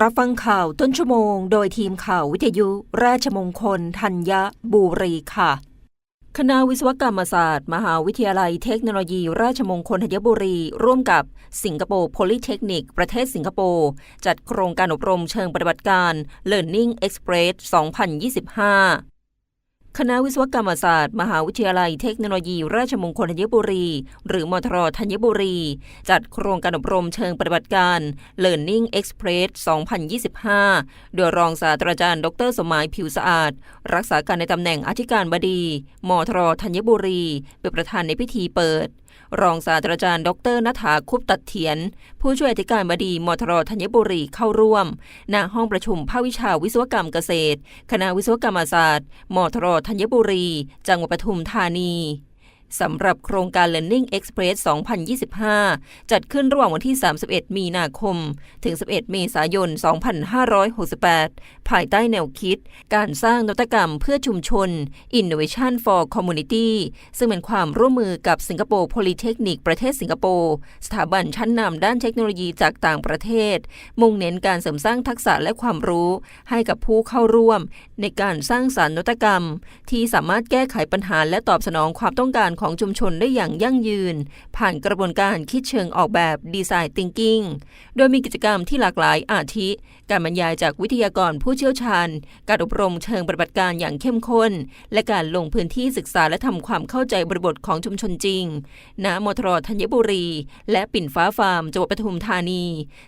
รับฟังข่าวต้นชั่วโมง โดยทีมข่าววิทยุราชมงคลธัญบุรีค่ะ คณะวิศวกรรมศาสตร์ มหาวิทยาลัยเทคโนโลยี ราชมงคลธัญบุรี ร่วมกับสิงคโปร์โพลิเทคนิค ประเทศสิงคโปร์ จัดโครงการอบรมเชิงปฏิบัติการ Learning Express 2025 คณะวิศวกรรมศาสตร์ มหาวิทยาลัยเทคโนโลยี ราชมงคลธัญบุรี หรือมทรธัญบุรี จัดโครงการอบรมเชิงปฏิบัติการ Learning Express 2025 โดยรองศาสตราจารย์ ดรสมหมายผิวสะอาด รักษาการในตำแหน่งอธิการบดี มทรธัญบุรี เป็นประธานในพิธีเปิด รองศาสตราจารย์ ดรนัฐาคุปตัดเถียน ผู้ช่วยอธิการบดีมทรธัญบุรีเข้าร่วมณห้องประชุมภาควิชาวิศวกรรมเกษตร คณะวิศวกรรมศาสตร์มทรธัญบุรี จังหวัดปทุมธานี สำหรับโครงการ Learning Express 2025 จัดขึ้นระหว่างวันที่ 31 มีนาคม ถึง 11 เมษายน 2568 ภายใต้แนวคิด การสร้างนวัตกรรมเพื่อชุมชน Innovation for Community ซึ่งเป็นความร่วมมือกับสิงคโปร์โพลิเทคนิคประเทศสิงคโปร์สถาบันชั้นนำด้านเทคโนโลยีจากต่างประเทศ มุ่งเน้นการเสริมสร้างทักษะและความรู้ให้กับผู้เข้าร่วม ในการสร้างสารรค์นวัตกรรม ที่สามารถแก้ไขปัญหาและตอบสนองความต้องการของชุมชนได้อย่างยั่งยืน ผ่านกระบวนการคิดเชิงออกแบบดีไซน์ Thinking โดยมีกิจกรรมที่หลากหลายอาทิ การบรรยายจากวิทยากรผู้เชี่ยวชาญ การอบรมเชิงปฏิบัติการอย่างเข้มข้น และการลงพื้นที่ศึกษาและทำความเข้าใจบริบทของชุมชนจริง ณ มทรธัญบุรี และปิ่นฟ้าฟาร์มจังหวัดปทุมธานี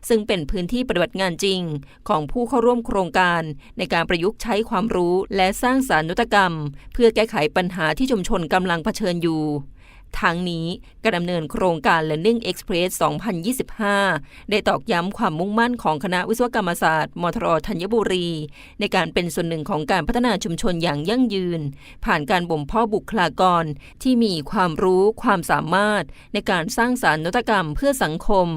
ซึ่งเป็นพื้นที่ปฏิบัติงานจริง ของผู้เข้าร่วมโครงการ ในการประยุกต์ใช้ความรู้และสร้างสารรค์นวัตกรรม เพื่อแก้ไขปัญหาที่ชุมชนกำลังเผชิญอยู่ทั้งนี้การดำเนินโครงการ Learning Express 2025 ได้ตอกย้ำความมุ่งมั่นของคณะวิศวกรรมศาสตร์ มทรธัญบุรี ในการเป็นส่วนหนึ่งของการพัฒนาชุมชนอย่างยั่งยืน ผ่านการบ่มเพาะบุคลากร ที่มีความรู้ความสามารถในการสร้างสารรค์นวัตกรรมเพื่อสังคม